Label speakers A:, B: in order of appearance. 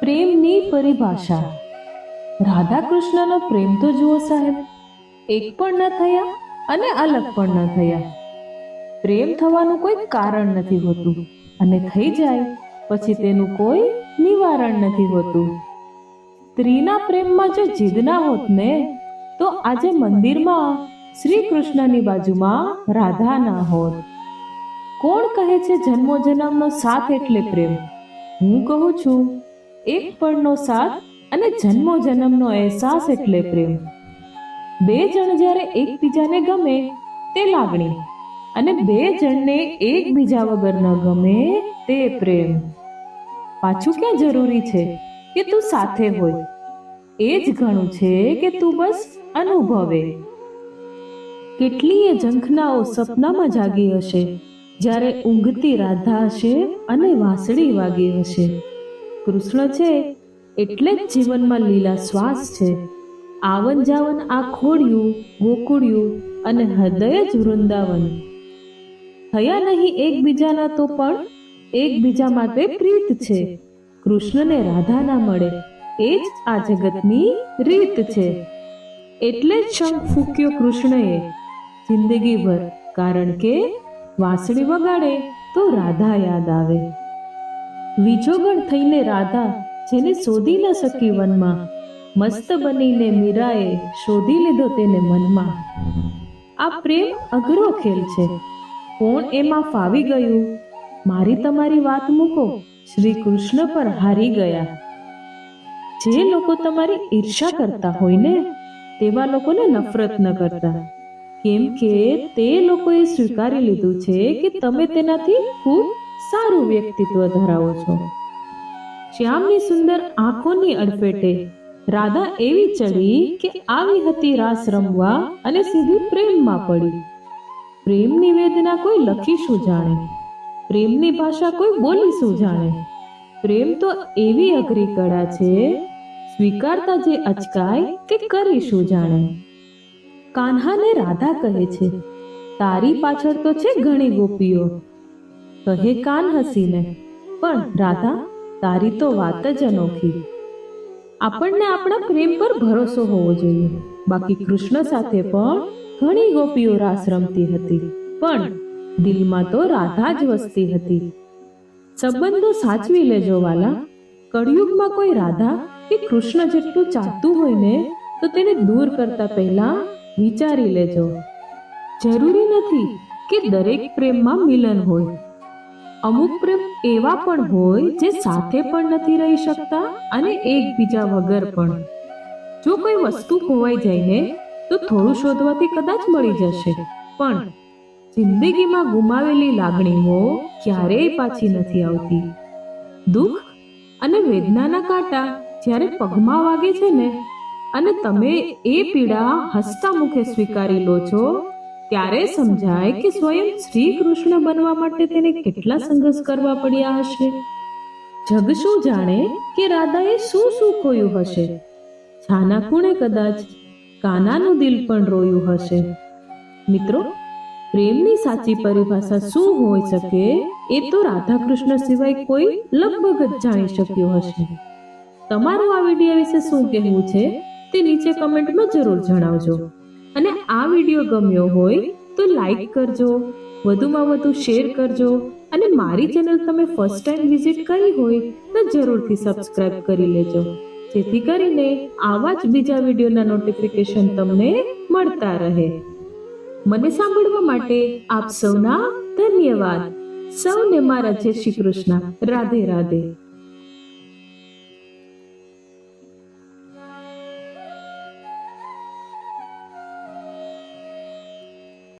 A: પ્રેમની પરિભાષા. રાધા કૃષ્ણનો પ્રેમ તો જુઓ સાહેબ, એક પણ ન થયા અને અલગ પણ ન થયા. પ્રેમ થવાનું કોઈ કારણ નથી હોતું અને થઈ જાય પછી તેનું કોઈ નિવારણ નથી હોતું. સ્ત્રીના પ્રેમમાં જો જીદ ના હોત ને, તો આજે મંદિરમાં શ્રી કૃષ્ણની બાજુમાં રાધા ના હોત. કોણ કહે છે જન્મો જન્મનો સાથ એટલે પ્રેમ? હું કહું છું એક પળનો સાથ અને જન્મો જન્મનો અહેસાસ એટલે પ્રેમ. બે જણ જ્યારે એકબીજાને ગમે તે લાગણી અને બે જણને એકબીજા વગર ન ગમે તે પ્રેમ. પાછું ક્યાં જરૂરી છે કે તું સાથે હોય? એ જ ઘણું છે કે તું બસ અનુભવે. કેટલીય ઝંખનાઓ સપનામાં જાગી હશે જ્યારે ઊંઘતી રાધા હશે અને વાંસળી વાગી હશે. કૃષ્ણ છે, એટલે જ જીવનમાં લીલા શ્વાસ છે. આવન જાવન આ ખોડિયું ગોકુળિયું અને હૃદય જ વૃંદાવન. થયા નહીં એકબીજાના તો પણ એકબીજા માટે પ્રીત છે. કૃષ્ણને રાધા ના મળે, એ જ આ જગતની રીત છે. એટલે જ શંખ ફૂક્યો કૃષ્ણએ. જિંદગીભર, કારણ કે વાંસળી વગાડે તો રાધા યાદ આવે. વિજોગણ થઈને રાધા જેને શોધી ન શકી વનમાં, મસ્ત બનીને મીરાએ શોધી લીધો તેને મનમાં. આ પ્રેમ અઘરો ખેલ છે. કોણ એમાં ફાવી ગયું? મારી તમારી વાત મૂકો. શ્રી કૃષ્ણ પર હારી ગયા. જે લોકો તમારી ઈર્ષા કરતા હોય ને, તેવા લોકોને નફરત ન કરતા. કેમ કે તે લોકોએ સ્વીકારી લીધું છે કે તમે તેનાથી ખૂબ સારું વ્યક્તિત્વ ધરાવો છો. શ્યામની સુંદર આંખોની અડફેટે રાધા એવી ચડી કે આવી હતી રાસ રમવા અને સીધી પ્રેમમાં પડી. પ્રેમની વેદના કોઈ લખી શું જાણે. પ્રેમની ભાષા કોઈ બોલી શું જાણે. પ્રેમ તો એવી અઘરી કળા છે, સ્વીકારતા જે અચકાય તે કરી શું જાણે. કાન્હાને રાધા કહે છે, તારી પાછળ તો છે ઘણી ગોપીઓ કહે કાન હસીને. પણ રાધા તારી તો વાત જ અનોખી. આપણને આપણા પ્રેમ પર ભરોસો હોવો જોઈએ. બાકી કૃષ્ણ સાથે પણ ઘણી ગોપીઓ રાસ રમતી હતી. પણ દિલમાં તો રાધા જ વસતી હતી. સંબંધો સાચવી લેજો વાલા. કળિયુગમાં કોઈ રાધા કે કૃષ્ણ જેટલું ચાહતું હોય ને તો તેને દૂર કરતા પહેલા વિચારી લેજો. જરૂરી નથી કે દરેક પ્રેમમાં મિલન હોય. અમુક પ્રેમ એવા પણ હોય જે સાથે પણ નથી રહી શકતા અને એકબીજા વગર પણ. જો કોઈ વસ્તુ ખોવાઈ જાય ને, તો થોડું શોધવાથી કદાચ મળી જશે. પણ જિંદગીમાં ગુમાવેલી લાગણીઓ ક્યારેય પાછી નથી આવતી. દુઃખ અને વેદનાના કાંટા જ્યારે પગમાં વાગે છે ને, અને તમે એ પીડા હસતા મુખે સ્વીકારી લો છો ત્યારે સમજાય કે સ્વયં શ્રી કૃષ્ણ બનવા માટે તેને કેટલા સંઘર્ષ કરવા પડ્યા હશે? જગ શું જાણે કે રાધાએ શું શું ખોયું હશે? છાના કુણે કદાચ કાનાનું દિલ પણ રોયું હશે. મિત્રો, પ્રેમની સાચી પરિભાષા શું હોઈ શકે એ તો રાધા કૃષ્ણ સિવાય કોઈ લગભગ જ જાણી શક્યું હશે. તમારું આ વીડિયો વિશે શું કહેવું છે તે નીચે કમેન્ટમાં જરૂર જણાવજો. અને આ વીડિયો ગમ્યો હોય તો લાઈક કરજો, વધુમાં વધુ શેર કરજો અને મારી ચેનલ તમે ફર્સ્ટ ટાઈમ વિઝિટ કરી હોય તો જરૂરથી સબસ્ક્રાઇબ કરી લેજો. જેથી કરીને આવા જ બીજા વિડીયોના નોટિફિકેશન તમને મળતા રહે. મને સાંભળવા માટે આપ સૌના ધન્યવાદ. સૌને મારા જય શ્રી કૃષ્ણ. રાધે રાધે.